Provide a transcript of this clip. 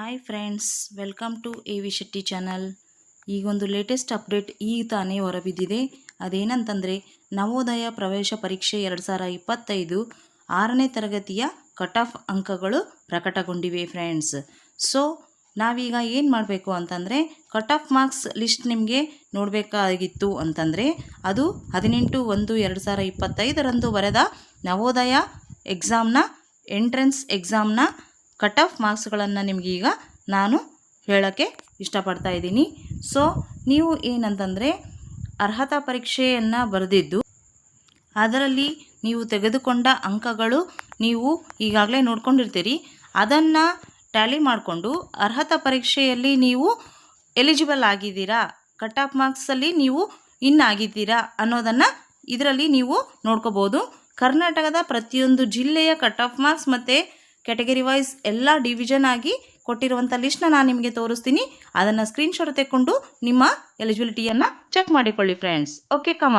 Hi friends welcome to A V Shetty channel ಈಗೊಂದು latest update ಈಗ ತಾನೇ ಹೊರಬಿದ್ದಿದೆ. ಅದೇನಂತಂದರೆ, ನವೋದಯ ಪ್ರವೇಶ ಪರೀಕ್ಷೆ ಎರಡು ಸಾವಿರ ಇಪ್ಪತ್ತೈದು ಆರನೇ ತರಗತಿಯ ಕಟ್ ಆಫ್ ಅಂಕಗಳು ಪ್ರಕಟಗೊಂಡಿವೆ ಫ್ರೆಂಡ್ಸ್ ಸೊ ನಾವೀಗ ಏನು ಮಾಡಬೇಕು ಅಂತಂದರೆ ಕಟ್ ಆಫ್ ಮಾರ್ಕ್ಸ್ ಲಿಸ್ಟ್ ನಿಮಗೆ ನೋಡಬೇಕಾಗಿತ್ತು ಅಂತಂದರೆ, ಅದು ಹದಿನೆಂಟು ಒಂದು ಎರಡು ಸಾವಿರ ಇಪ್ಪತ್ತೈದರಂದು ಬರೆದ ನವೋದಯ ಎಕ್ಸಾಮ್ನ ಎಂಟ್ರೆನ್ಸ್ ಎಕ್ಸಾಮ್ನ ಕಟ್ ಆಫ್ ಮಾರ್ಕ್ಸ್ಗಳನ್ನು ನಿಮಗೀಗ ನಾನು ಹೇಳೋಕ್ಕೆ ಇಷ್ಟಪಡ್ತಾ ಇದ್ದೀನಿ. ಸೊ, ನೀವು ಏನಂತಂದರೆ ಅರ್ಹತಾ ಪರೀಕ್ಷೆಯನ್ನು ಬರೆದಿದ್ದು, ಅದರಲ್ಲಿ ನೀವು ತೆಗೆದುಕೊಂಡ ಅಂಕಗಳು ನೀವು ಈಗಾಗಲೇ ನೋಡ್ಕೊಂಡಿರ್ತೀರಿ. ಅದನ್ನು ಟ್ಯಾಲಿ ಮಾಡಿಕೊಂಡು ಅರ್ಹತಾ ಪರೀಕ್ಷೆಯಲ್ಲಿ ನೀವು ಎಲಿಜಿಬಲ್ ಆಗಿದ್ದೀರಾ? ಕಟ್ ಆಫ್ ಮಾರ್ಕ್ಸಲ್ಲಿ ನೀವು ಇನ್ ಆಗಿದ್ದೀರಾ ಅನ್ನೋದನ್ನು ಇದರಲ್ಲಿ ನೀವು ನೋಡ್ಕೋಬೋದು. ಕರ್ನಾಟಕದ ಪ್ರತಿಯೊಂದು ಜಿಲ್ಲೆಯ ಕಟ್ ಆಫ್ ಮಾರ್ಕ್ಸ್ ಮತ್ತು ಕ್ಯಾಟಗರಿ ವೈಸ್ ಎಲ್ಲ ಡಿವಿಷನ್ ಆಗಿ ಕೊಟ್ಟಿರುವಂಥ ಲಿಸ್ಟ್ನ ನಾನು ನಿಮಗೆ ತೋರಿಸ್ತೀನಿ. ಅದನ್ನು ಸ್ಕ್ರೀನ್ಶಾಟ್ ತೆಕ್ಕೊಂಡು ನಿಮ್ಮ ಎಲಿಜಿಬಿಲಿಟಿಯನ್ನು ಚೆಕ್ ಮಾಡಿಕೊಳ್ಳಿ ಫ್ರೆಂಡ್ಸ್ ಓಕೆ ಕಮ